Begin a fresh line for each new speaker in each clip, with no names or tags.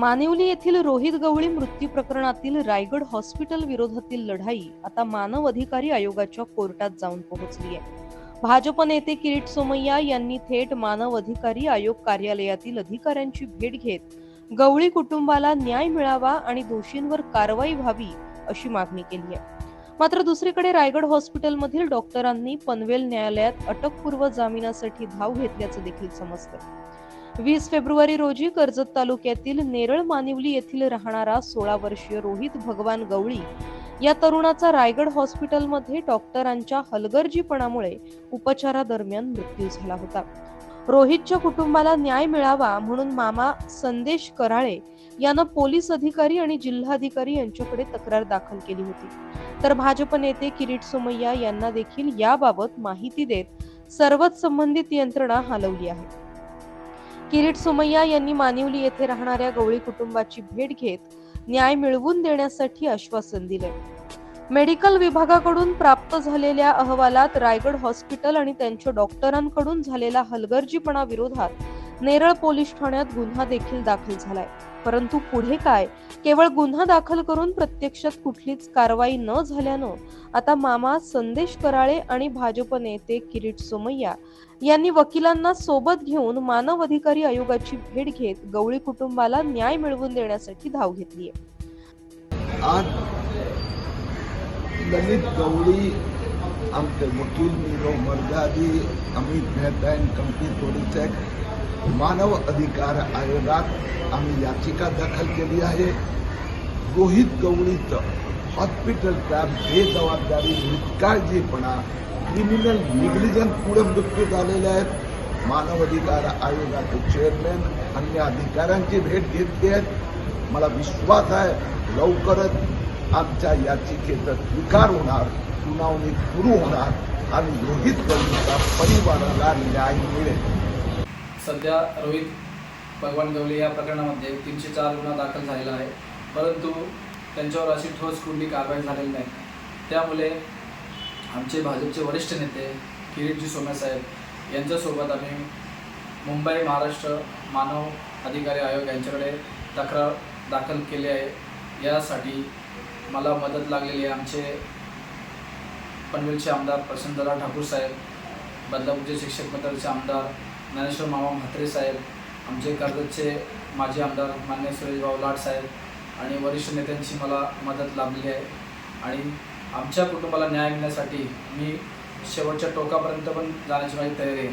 मानिवली येथील रोहित गवळी मृत्यू प्रकरणातील रायगड हॉस्पिटल विरोधातील लढाई आता मानव अधिकारी आयोगाच्या कोर्टात जाऊन पोहोचली आहे. भाजप नेते किरीट सोमय्या यांनी थेट मानव अधिकारी आयोग कार्यालयातील अधिकाऱ्यांची भेट घेत गवळी कुटुंबाला न्याय मिळावा आणि दोषींवर कारवाई व्हावी अशी मागणी केली आहे. मात्र दुसरीकडे रायगड हॉस्पिटलमधील डॉक्टरांनी पनवेल न्यायालयात अटकपूर्व जामिनासाठी धाव घेतल्याचं देखील समजतं. वीस फेब्रुवारी रोजी कर्जत तालुक्यातील नेरळ मानिवली येथील राहणारा सोळा वर्षीय रोहित भगवान गवळी या तरुणाचा रायगड हॉस्पिटलमध्ये डॉक्टरांच्या हलगर्जीपणामुळे उपचारादरम्यान मृत्यू झाला होता. रोहितच्या कुटुंबाला न्याय मिळावा म्हणून मामा संदेश कराळे यानं पोलीस अधिकारी आणि जिल्हाधिकारी यांच्याकडे तक्रार दाखल केली होती. तर भाजप नेते किरीट सोमय्या यांना देखील याबाबत माहिती देत सर्वच संबंधित यंत्रणा हलवली आहे. किरीट सोमय्या यांनी मानिवली येथे राहणाऱ्या गवळी कुटुंबाची भेट घेत न्याय मिळवून देण्यासाठी आश्वासन दिले मेडिकल विभागाकडून प्राप्त झालेल्या अहवालात रायगड हॉस्पिटल आणि त्यांच्या डॉक्टरांकडून झालेला हलगर्जीपणा विरोधात नेरळ पोलीस ठाण्यात गुन्हा देखील दाखल झालाय. परंतु पुढे काय? केवळ गुन्हा दाखल करून प्रत्यक्षात कुठलीच कारवाई न झाल्यानं आता मामा संदेश कराळे आणि भाजप नेते किरीट सोमय्या यांनी वकिलांना सोबत घेऊन मानव अधिकारी आयोगाची भेट घेत गवळी कुटुंबाला न्याय मिळवून देण्यासाठी धाव घेतली
आहे ललित गवळी आमचे वकील नीरव मर्दादी अमित मेहता अँड कंपनी पोलिसॅक मानव अधिकार आयोगात आम्ही याचिका दाखल केली आहे. रोहित गवळीचं हॉस्पिटलच्या बेजबाबदारी निष्काळजीपणा क्रिमिनल निग्लिजन पुढे मृत्यू झालेले आहेत. मानव अधिकार आयोगाचे चेअरमॅन अन्य अधिकाऱ्यांची भेट घेतली आहेत मला विश्वास आहे लवकरच आमच्या याचिकेचा स्वीकार होणार सुनावणी सुरू होणार आणि रोहित गवळीच्या परिवाराला न्याय मिळेल.
सध्या रोहित भगवान गवळे या प्रकरणामध्ये तीनशे चार गुन्हा दाखल झालेला आहे. परंतु त्यांच्यावर अशी ठोस कुठली कारवाई झालेली नाही. त्यामुळे आमचे भाजपचे वरिष्ठ नेते किरीटजी सोम्यासाहेब यांच्यासोबत आम्ही मुंबई महाराष्ट्र मानव अधिकारी आयोग यांच्याकडे तक्रार दाखल केली आहे. यासाठी मला मदत लागलेली आहे आमचे पनवेलचे आमदार प्रसन्नदादा ठाकूर साहेब बदलापूरचे शिक्षक मंडळाचे आमदार ज्ञानेश्वर मामा म्हात्रे साहेब आमचे कर्जतचे माजी आमदार मान्य सुरेशभाऊ लाड साहेब आणि वरिष्ठ नेत्यांची मला मदत लाभली आहे. आणि आमच्या कुटुंबाला न्याय मिळण्यासाठी मी शेवटच्या टोकापर्यंत पण जाण्याची माझी तयारी आहे.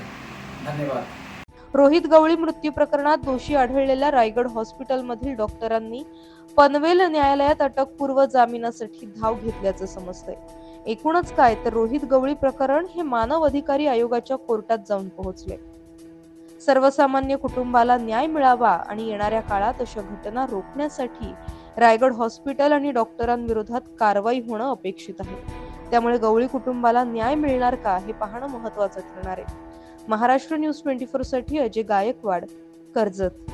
धन्यवाद.
रोहित गवळी मृत्यू प्रकरणात दोषी आढळलेल्या रायगड हॉस्पिटलमधील डॉक्टरांनी पनवेल न्यायालयात अटकपूर्व जामिनासाठी धाव घेतल्याचं समजतंय. एकूणच काय तर रोहित गवळी प्रकरण हे मानव अधिकारी आयोगाच्या कोर्टात जाऊन पोहोचले. सर्वसामान्य कुटुंबाला न्याय मिळावा आणि येणाऱ्या काळात अशा घटना रोखण्यासाठी रायगड हॉस्पिटल आणि डॉक्टरांविरोधात कारवाई होणं अपेक्षित आहे. त्यामुळे गवळी कुटुंबाला न्याय मिळणार का हे पाहणं महत्वाचं ठरणार आहे. महाराष्ट्र न्यूज ट्वेंटी फोरसाठी अजय गायकवाड कर्जत.